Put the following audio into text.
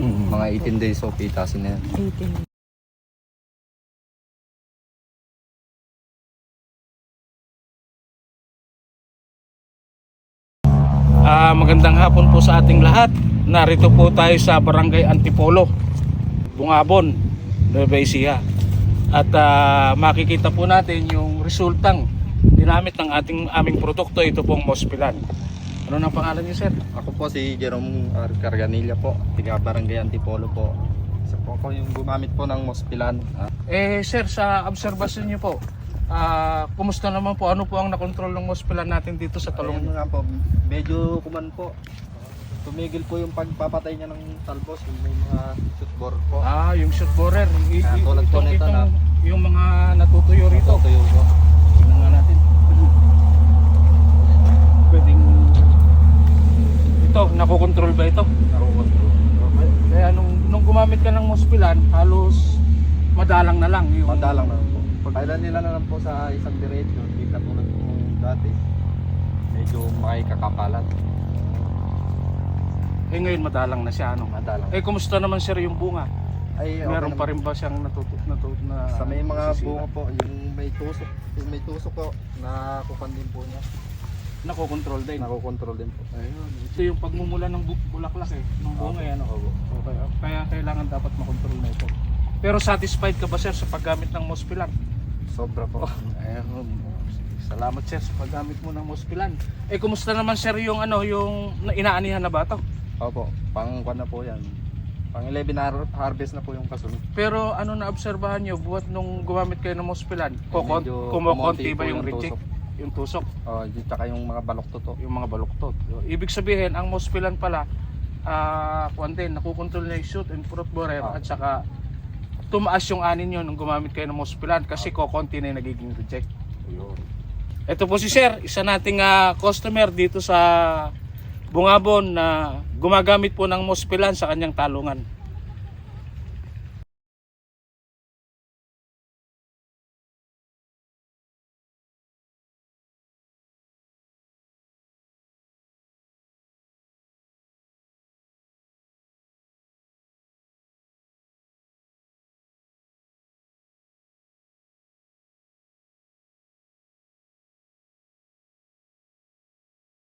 Mga 18 days of pitasin na yan. 18. Ah, magandang hapon po sa ating lahat. Narito po tayo sa Barangay Antipolo, Bungabon, Nueva Ecija. At ah, makikita po natin yung resultang ginamit ng ating aming produkto. Ito pong Mospilan. Ano nang pangalan niyo, sir? Ako po si Jerome. Carganilla po, tiga Barangay Antipolo po. Isa po ako yung gumamit po ng Mospilan. Ah, Eh, sir, sa obserbasyon niyo po, ah, kumusta naman po? Ano po ang nakontrol ng Mospilan natin dito sa talong Ayun nga po, medyo kuman po. Tumigil po yung pagpapatay niya ng talbos, yung may mga shootbore po. Ah, yung shoot borer. I- Ah, po nito na- Yung mga natutuyo rito. Tutuyo po. Tingnan nga natin. Pwedeng... Ito, nakokontrol ba ito? Nakukontrol. Okay. Kaya nung, nung gumamit ka ng Mospilan, halos madalang na lang. Yung, Madalang na po. Kailan nila na lang po sa isang diretso, hindi katulad nung dati. Medyo makikakapalan. Eh ngayon madalang na siya. Ano? Madalang. Eh kumusta naman sir yung bunga? Ay, okay Meron pa rin ba siyang natuto, natuto na Sa may mga nasisira? bunga po, yung may tusok, yung may tusok po, nakupan din po niya. Nakokontrol din. Nakokontrol din po. Ayun. Ito yung pagmumula ng bu- bulaklak eh. Ng bunga yan. Opo. Okay. Kaya kailangan dapat makontrol na ito. Pero satisfied ka ba sir sa paggamit ng Mospilan? Sobra po. Ayun. Salamat sir sa paggamit mo ng Mospilan. Eh kumusta naman sir yung ano yung na- inaanihan na ba to? Opo, pang kwan na po yan. Pang 11 har- harvest na po yung kasunod. Pero ano na obserbahan nyo buhat nung gumamit kayo ng Mospilan? Kokon, Medyo kumonti ba yung yung reject? Yung tusok, Oh, yun, tsaka yung mga baloktot to. yung mga baluktot. Ibig sabihin ang Mospilan pala ah kuwan din, nakukontrol na yung shoot and fruit borer Ah. at saka tumaas yung anin nyo nung gumamit kayo ng Mospilan kasi kokonti na yung nagiging reject. Ito po si Sir, isa nating ah, customer dito sa Bungabon na gumagamit po ng Mospilan sa kanyang talungan.